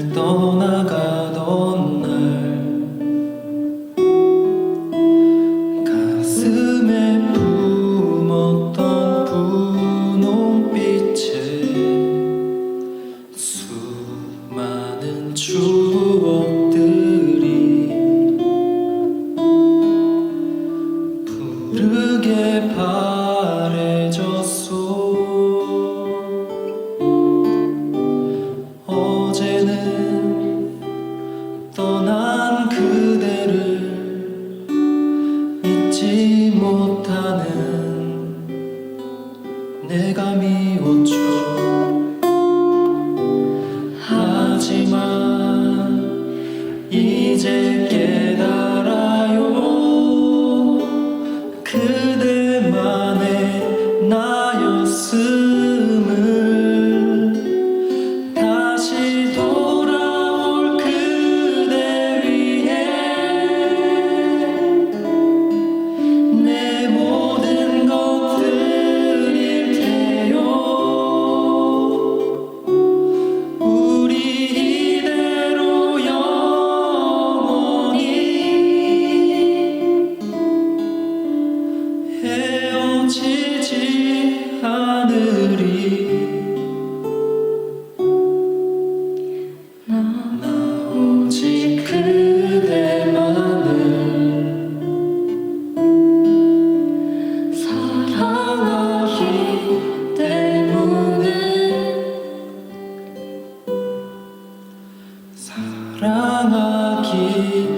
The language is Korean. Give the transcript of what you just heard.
Хто на 잊지 못하는 내가 미웠죠 하지만 이제 pra aqui.